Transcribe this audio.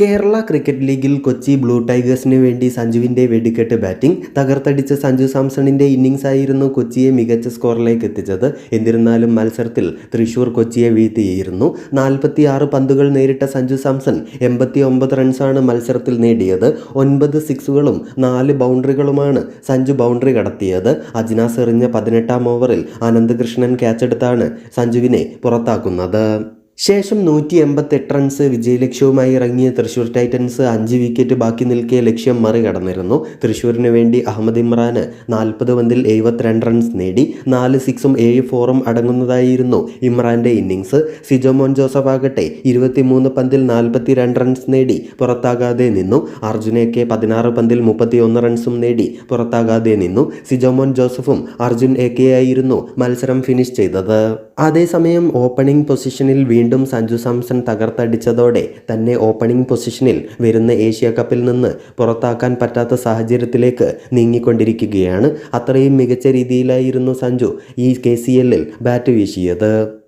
Kerala cricket ലീഗിൽ Kochi blue ടൈഗേഴ്സിന് വേണ്ടി സഞ്ജുവിന്റെ വെടിക്കെട്ട് ബാറ്റിംഗ്. തകർത്തടിച്ച സഞ്ജു സാംസണിന്റെ ഇന്നിംഗ്സ് ആയിരുന്നു കൊച്ചിയെ മികച്ച സ്കോറിലേക്ക് എത്തിച്ചത്. എന്നിരുന്നാലും മത്സരത്തിൽ തൃശൂർ കൊച്ചിയെ വീഴ്ത്തിയിരുന്നു. നാൽപ്പത്തി ആറ് പന്തുകൾ നേരിട്ട സഞ്ജു സാംസൺ എൺപത്തി ഒമ്പത് റൺസാണ് മത്സരത്തിൽ നേടിയത്. ഒൻപത് സിക്സുകളും നാല് ബൗണ്ടറികളുമാണ് സഞ്ജു ബൗണ്ടറി കടത്തിയത്. അജിനാസ് എറിഞ്ഞ പതിനെട്ടാം ഓവറിൽ അനന്തകൃഷ്ണൻ ക്യാച്ചെടുത്താണ് സഞ്ജുവിനെ പുറത്താക്കുന്നത്. ശേഷം നൂറ്റി എൺപത്തെട്ട് റൺസ് വിജയലക്ഷ്യവുമായി ഇറങ്ങിയ തൃശൂർ ടൈറ്റൻസ് അഞ്ച് വിക്കറ്റ് ബാക്കി നിൽക്കെ ലക്ഷ്യം മറികടന്നിരുന്നു. തൃശൂരിന് വേണ്ടി അഹമ്മദ് ഇമ്രാന് നാൽപ്പത് പന്തിൽ എഴുപത്തിരണ്ട് റൺസ് നേടി നാല് സിക്സും ഏഴ് ഫോറും അടങ്ങുന്നതായിരുന്നു ഇമ്രാന്റെ ഇന്നിങ്സ് സിജോമോൻ ജോസഫ് ആകട്ടെ ഇരുപത്തിമൂന്ന് പന്തിൽ നാൽപ്പത്തി രണ്ട് റൺസ് നേടി പുറത്താകാതെ നിന്നു. അർജുനയ്ക്ക് പതിനാറ് പന്തിൽ മുപ്പത്തിയൊന്ന് റൺസും നേടി പുറത്താകാതെ നിന്നു. സിജോമോൻ ജോസഫും അർജുൻ എ കെ ആയിരുന്നു മത്സരം ഫിനിഷ് ചെയ്തത്. അതേസമയം ഓപ്പണിംഗ് പൊസിഷനിൽ വീണ്ടും സഞ്ജു സാംസൺ തകർത്തടിച്ചതോടെ തന്നെ ഓപ്പണിംഗ് പൊസിഷനിൽ വരുന്ന ഏഷ്യ കപ്പിൽ നിന്ന് പുറത്താക്കാൻ പറ്റാത്ത സാഹചര്യത്തിലേക്ക് നീങ്ങിക്കൊണ്ടിരിക്കുകയാണ്. അത്രയും മികച്ച രീതിയിലായിരുന്നു സഞ്ജു ഈ കെ സി എല്ലിൽ ബാറ്റ് വീശിയത്.